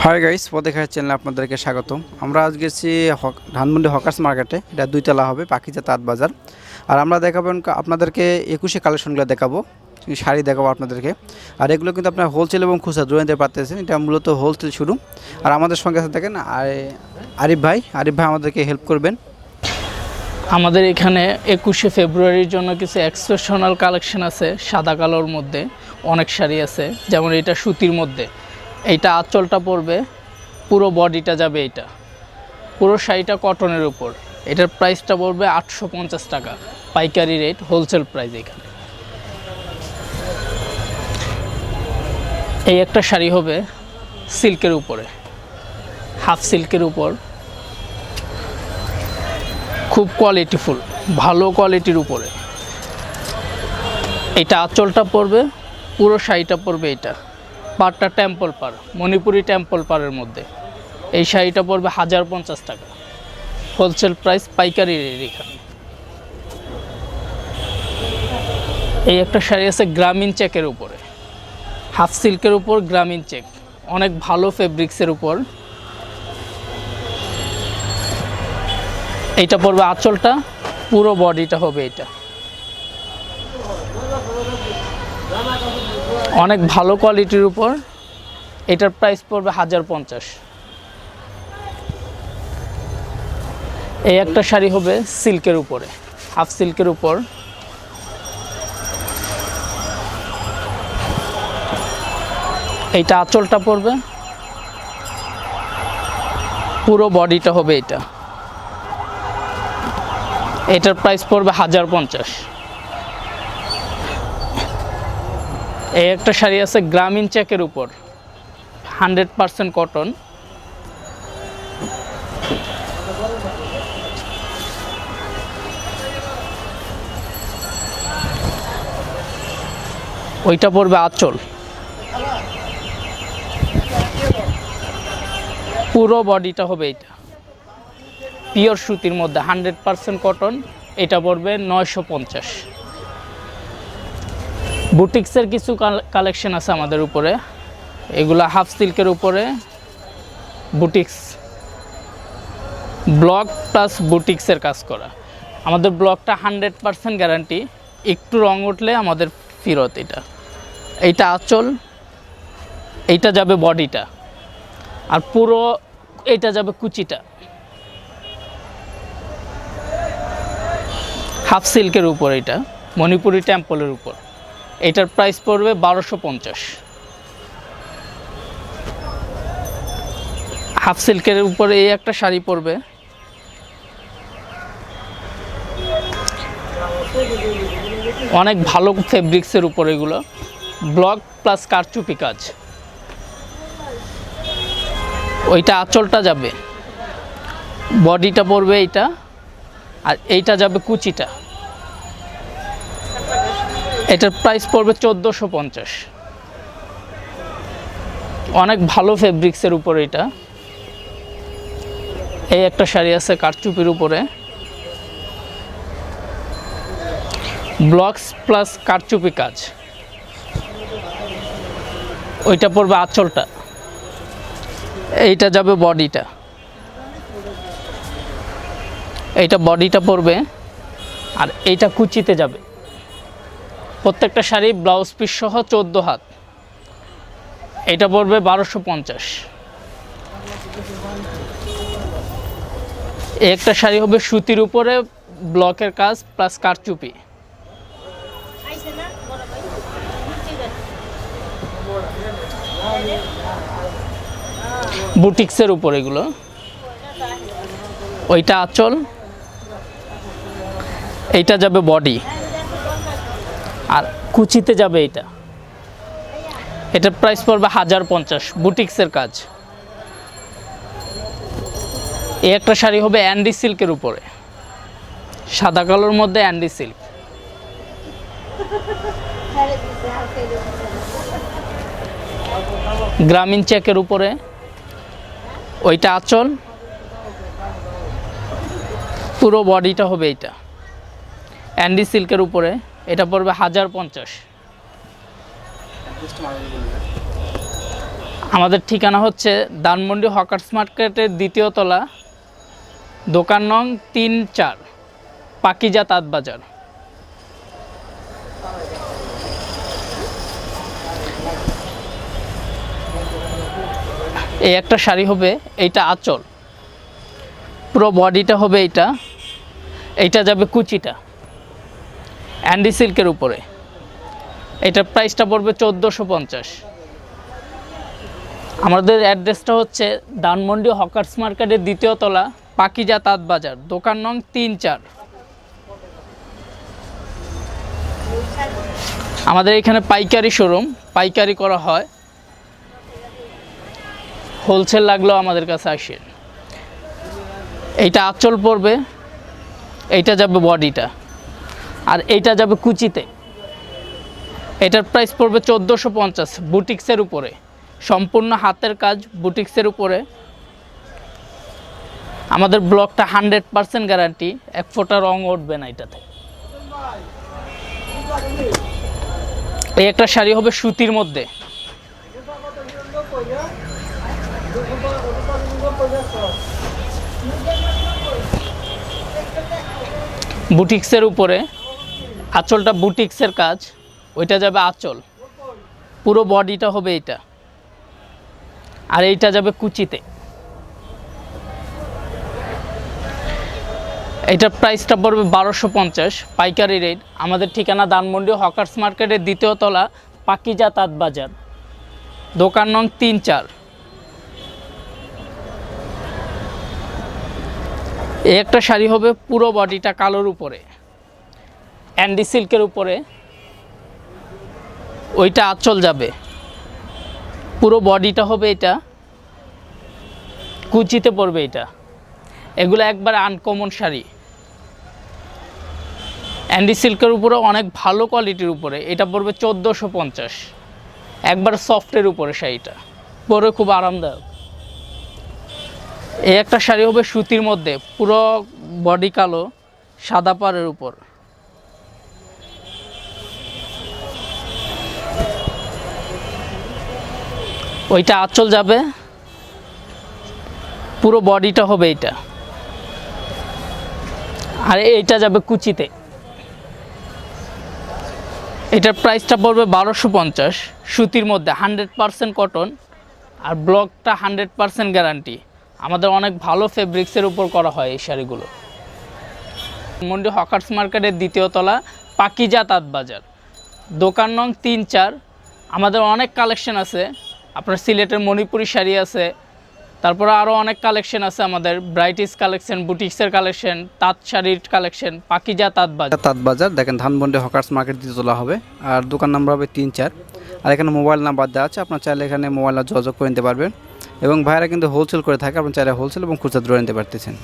Hi guys পদেখার চ্যানেলে আপনাদেরকে স্বাগতম। আমরা আজ গেছি ধানমন্ডি হকার্স মার্কেটে। এটা দুইতলা হবে পাখিজা তাঁত বাজার। আর আমরা দেখাবেন কা- আপনাদেরকে একুশে কালেকশনগুলো দেখাবো। শাড়ি দেখাবো আপনাদেরকে। আর এগুলো কিন্তু আপনার হোলসেল এবং খুচরা দুটো পারতেছেন। এটা মূলত হোলসেল শুরু। আর আমাদের সঙ্গে আছে দেখেন, আর- আরিফ ভাই। আরিফ ভাই আমাদেরকে হেল্প করবেন। আমাদের এখানে একুশে ফেব্রুয়ারির জন্য কিছু এক্সেপশনাল কালেকশন আছে, সাদা কালোর মধ্যে। অনেক শাড়ি আছে, যেমন এটা সুতির মধ্যে। এইটা আঁচলটা পড়বে, পুরো বডিটা যাবে এইটা। পুরো শাড়িটা কটনের উপর। এটার প্রাইসটা পড়বে আটশো পঞ্চাশ টাকা। পাইকারি রেট হোলসেল প্রাইস এখানে। এই একটা শাড়ি হবে সিল্কের উপরে। হাফ সিল্কের উপর। খুব কোয়ালিটিফুল ভালো কোয়ালিটির উপরে। এটা আঁচলটা পড়বে, পুরো শাড়িটা পড়বে এটা পাড়টা টেম্পল পার, মণিপুরি টেম্পল পাড়ের মধ্যে। এই শাড়িটা পড়বে হাজার পঞ্চাশ টাকা। হোলসেল প্রাইস পাইকারি এখানে। এই একটা শাড়ি আছে গ্রামীণ চেকের উপরে। হাফ সিল্কের উপর গ্রামীণ চেক। অনেক ভালো ফেব্রিক্সের উপর। এইটা পড়বে আঁচলটা, পুরো বডিটা হবে এটা। অনেক ভালো কোয়ালিটির উপর। এটার প্রাইস পড়বে হাজার পঞ্চাশ। এই একটা শাড়ি হবে সিল্কের উপরে হাফ সিল্কের উপর। এইটা আঁচলটা পড়বে। পুরো বডিটা হবে এটা। এটার প্রাইস পড়বে হাজার পঞ্চাশ। এই একটা শাড়ি আছে গ্রামীণ চেকের উপর। Hundred percent cotton. ওইটা পড়বে আঁচল। পুরো বডিটা হবে এটা পিওর সুতির মধ্যে হান্ড্রেড পারসেন্ট কটন। এটা পড়বে নয়শো পঞ্চাশ। বুটিক্সের কিছু কালেকশন আছে আমাদের উপরে। এগুলো হাফ সিল্কের উপরে বুটিক্স। ব্লক প্লাস বুটিক্সের কাজ করা। আমাদের ব্লকটা হান্ড্রেড পারসেন্ট গ্যারান্টি একটু রং উঠলে আমাদের ফেরত এটা। এইটা আঁচল, এইটা যাবে বডিটা। আর পুরো এইটা যাবে কুচিটা। হাফ সিল্কের উপর এটা মণিপুরি টেম্পলের উপর। এটার প্রাইস পড়বে বারোশো পঞ্চাশ। হাফ সিল্কের উপরে এই একটা শাড়ি পরবে। অনেক ভালো ফেব্রিক্সের উপর এগুলো। ব্লক প্লাস কারচুপি কাজ। ওইটা আঁচলটা যাবে। বডিটা পড়বে এইটা। আর এইটা যাবে কুচিটা। এটার প্রাইস পড়বে চোদ্দোশো পঞ্চাশ। অনেক ভালো ফেব্রিক্সের উপর এটা। এই একটা শাড়ি আছে কারচুপির উপরে। ব্লকস প্লাস কারচুপি কাজ। ওইটা পড়বে আঁচলটা। এইটা যাবে বডিটা। এইটা বডিটা পড়বে। আর এইটা কুচিতে যাবে। প্রত্যেকটা শাড়ি ব্লাউজ পিস সহ চোদ্দ হাত। এটা পড়বে বারোশো পঞ্চাশ। একটা শাড়ি হবে সুতির উপরে, ব্লকের কাজ প্লাস কারচুপি। বুটিক্সের উপর এগুলো। ওইটা আঁচল। এইটা যাবে বডি আর কুচিতে যাবে এটা। এটার প্রাইস পড়বে হাজার পঞ্চাশ, বুটিক্সের কাজ। এই একটা শাড়ি হবে অ্যান্ডি সিল্কের উপরে। সাদা কালোর মধ্যে অ্যান্ডি সিল্ক। গ্রামীণ চেকের উপরে। ওইটা আঁচল। পুরো বডিটা হবে এইটা। অ্যান্ডি সিল্কের উপরে। এটা পড়বে হাজার পঞ্চাশ। আমাদের ঠিকানা হচ্ছে দানমন্ডি হকার্স মার্কেটের দ্বিতীয় তলা, দোকান নং তিন চার, পাকিজা তাঁত বাজার। এই একটা শাড়ি হবে, এইটা আঁচল। পুরো বডিটা হবে এইটা এইটা যাবে কুচিটা। অ্যান্ডি সিল্কের উপরে। এটার প্রাইসটা পড়বে চোদ্দোশো পঞ্চাশ। আমাদের অ্যাড্রেসটা হচ্ছে ধানমন্ডি হকার্স মার্কেটের দ্বিতীয় তলা, পাকিজা তাঁত বাজার, দোকান নং তিন চার। আমাদের এখানে পাইকারি শোরুম পাইকারি করা হয়। হোলসেল লাগলেও আমাদের কাছে আসেন এইটা আঁচল পড়বে, এইটা যাবে বডিটা আর এইটা যাবে কুচিতে। এটার প্রাইস পড়বে চোদ্দোশো পঞ্চাশ, বুটিক্সের উপরে। সম্পূর্ণ হাতের কাজ বুটিক্সের উপরে। আমাদের ব্লকটা হান্ড্রেড পার্সেন্ট গ্যারান্টি এক ফোঁটা রং উঠবে না এটাতে। এই একটা শাড়ি হবে সুতির মধ্যে। বুটিক্সের উপরে। আঁচলটা বুটিক্সের কাজ, ওইটা যাবে আঁচল। পুরো বডিটা হবে এইটা। আর এইটা যাবে কুচিতে। এইটার প্রাইসটা পড়বে বারোশো পঞ্চাশ, পাইকারি রেট আমাদের ঠিকানা দানমন্ডি হকার্স মার্কেটের দ্বিতীয় তলা, পাকিজা তাঁত বাজার। দোকান নং তিন চার। এই একটা শাড়ি হবে পুরো বডিটা কালোর উপরে। অ্যান্ডি সিল্কের উপরে ওইটা আঁচল যাবে। পুরো বডিটা হবে এটা। কুচিতে পড়বে এটা। এগুলো একবার আনকমন শাড়ি। অ্যান্ডি সিল্কের উপরে অনেক ভালো কোয়ালিটির উপরে। এটা পড়বে চোদ্দোশো পঞ্চাশ। একবার সফটের উপরে শাড়িটা। পরে খুব আরামদায়ক। এই একটা শাড়ি হবে সুতির মধ্যে। পুরো বডি কালো, সাদা পাড়ের উপর। ওইটা আঁচল যাবে। পুরো বডিটা হবে এইটা। আর এইটা যাবে কুচিতে। এটার প্রাইসটা পড়বে বারোশো পঞ্চাশ। সুতির মধ্যে হান্ড্রেড পারসেন্ট কটন আর ব্লকটা হান্ড্রেড পারসেন্ট গ্যারান্টি আমাদের অনেক ভালো ফেব্রিক্সের উপর করা হয় এই শাড়িগুলো। মন্ডি হকার্স মার্কেটের দ্বিতীয় তলা, পাকিজা তাঁত বাজার দোকান নং তিন চার। আমাদের অনেক কালেকশন আছে। আপনার সিলেটের মণিপুরি শাড়ি আছে, তারপরে আরও অনেক কালেকশন আছে আমাদের ব্রাইটিস কালেকশন বুটিক্সের কালেকশন তাঁত শাড়ির কালেকশন পাকিজা তাঁত বাজার। তাঁত বাজার, দেখেন ধানবন্ডে হকার্স মার্কেট দিয়ে তোলা হবে, আর দোকান নাম্বার হবে তিন চার। আর এখানে মোবাইল নাম্বার দেওয়া আছে, আপনার চাইলে এখানে মোবাইল যোগাযোগ করে নিতে পারবেন। এবং ভাইরা কিন্তু হোলসেল করে থাকে, আপনার চাইলে হোলসেল এবং খুচরা ধরে নিতে পারতেছেন।